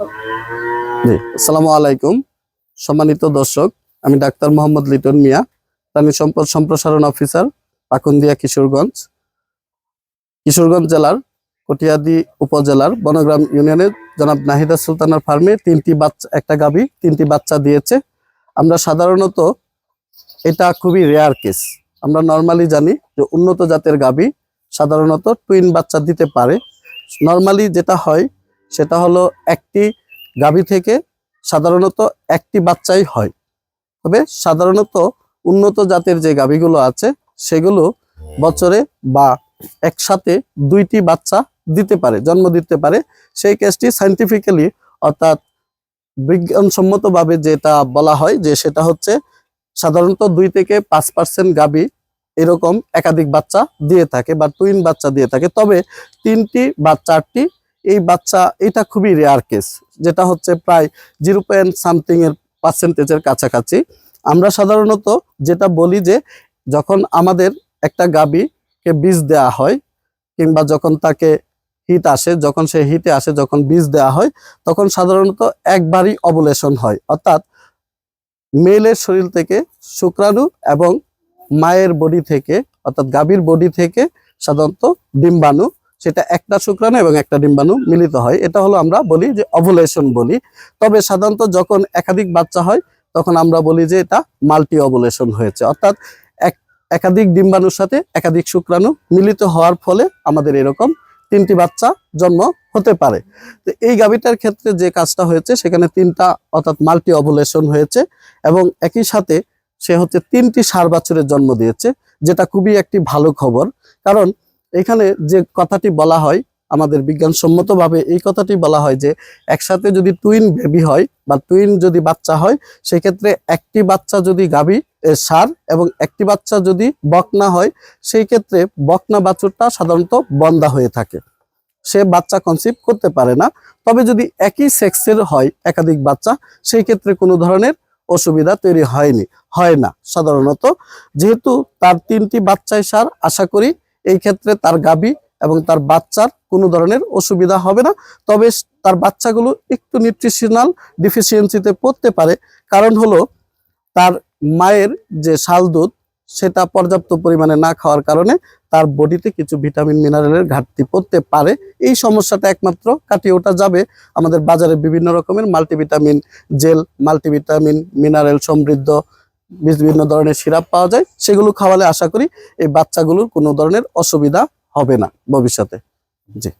জি, আসসালামু আলাইকুম। সম্মানিত দর্শক, আমি ডাক্তার মোহাম্মদ লিটন মিয়া, প্রাণী সম্পদ সম্প্রসারণ অফিসার, পাকুন্দিয়া কিশোরগঞ্জ। কিশোরগঞ্জ জেলার কটিয়াদি উপজেলার বনগ্রাম ইউনিয়নের জনাব নাহিদা সুলতানার ফার্মে তিনটি বাচ্চা, একটা গাভী, তিনটি বাচ্চা দিয়েছে। আমরা সাধারণত এটা খুবই রেয়ার কেস আমরা নর্মালি জানি যে উন্নত জাতের গাভী সাধারণত টুইন বাচ্চা দিতে পারে। নর্মালি যেটা হয় সেটা হলো একটি গাভী থেকে সাধারণত একটি বাচ্চাই হয়। তবে সাধারণত উন্নত জাতের যে গাভীগুলো আছে, সেগুলো বছরে বা একসাথে দুইটি বাচ্চা দিতে পারে, জন্ম দিতে পারে। সেই কেসটি সাইন্টিফিক্যালি অর্থাৎ বিজ্ঞানসম্মতভাবে যেটা বলা হয় যে সেটা হচ্ছে সাধারণত দুই থেকে পাঁচ পার্সেন্ট গাভী এরকম একাধিক বাচ্চা দিয়ে থাকে বা টুইন বাচ্চা দিয়ে থাকে। তবে তিনটি বা চারটি এই বাচ্চা, এটা খুবই রেয়ার কেস যেটা হচ্ছে প্রায় জিরো পয়েন্ট সামথিং এর পার্সেন্টেজের কাছাকাছি। আমরা সাধারণত যেটা বলি যে, যখন আমাদের একটা গাভীকে বীজ দেওয়া হয়, কিংবা যখন তাকে হিট আসে, যখন সে হিটে আসে, যখন বীজ দেওয়া হয়, তখন সাধারণত একবারই অবলেশন হয়। অর্থাৎ মেলের শরীর থেকে শুক্রাণু এবং মায়ের বডি থেকে, অর্থাৎ গাভীর বডি থেকে সাধারণত ডিম্বাণু সেটা একটা শুক্রাণু এবং একটা ডিম্বাণু মিলিত হয়। এটা হলো আমরা বলি যে অভুলেশন বলি। তবে সাধারণত যখন একাধিক বাচ্চা হয়, তখন আমরা বলি যে এটা মাল্টি অভুলেশন হয়েছে। অর্থাৎ এক, একাধিক ডিম্বাণুর সাথে একাধিক শুক্রাণু মিলিত হওয়ার ফলে আমাদের এরকম তিনটি বাচ্চা জন্ম হতে পারে। তো এই গাভীটার ক্ষেত্রে যে কাজটা হয়েছে, সেখানে তিনটা অর্থাৎ মাল্টি অভুলেশন হয়েছে এবং একই সাথে সে হচ্ছে তিনটি সার বাছুরের জন্ম দিয়েছে, যেটা খুবই একটি ভালো খবর। কারণ এখানে যে কথাটি বলা হয়, আমাদের বিজ্ঞানসম্মতভাবে এই কথাটি বলা হয় যে, একসাথে যদি টুইন বেবি হয় বা টুইন যদি বাচ্চা হয়, সেক্ষেত্রে একটি বাচ্চা যদি গাভী সার এবং একটি বাচ্চা যদি বকনা হয়, সেই ক্ষেত্রে বকনা বাছুরটা সাধারণত বন্দা হয়ে থাকে। সে বাচ্চা কনসিভ করতে পারে না। তবে যদি একই সেক্সের হয় একাধিক বাচ্চা, সেই ক্ষেত্রে কোনো ধরনের অসুবিধা তৈরি হয়নি, হয় না। সাধারণত যেহেতু তার তিনটি বাচ্চাই সার, আশা করি এই ক্ষেত্রে তার গাবি এবং তার বাচ্চার কোনো ধরনের অসুবিধা হবে না। তবে তার বাচ্চাগুলো একটু নিউট্রিশনাল ডিফিসিয়েন্সিতে পড়তে পারে। কারণ হলো, তার মায়ের যে শাল দুধ, সেটা পর্যাপ্ত পরিমাণে না খাওয়ার কারণে তার বডিতে কিছু ভিটামিন মিনারেলের ঘাটতি পড়তে পারে। এই সমস্যাটা একমাত্র কাটিয়ে ওঠা যাবে। আমাদের বাজারে বিভিন্ন রকমের মাল্টিভিটামিন জেল মাল্টিভিটামিন মিনারেল সমৃদ্ধ বিভিন্ন ধরনের সিরাপ পাওয়া যায়, সেগুলো খাওয়ালে আশা করি এই বাচ্চাগুলোর কোনো ধরনের অসুবিধা হবে না ভবিষ্যতে। জি।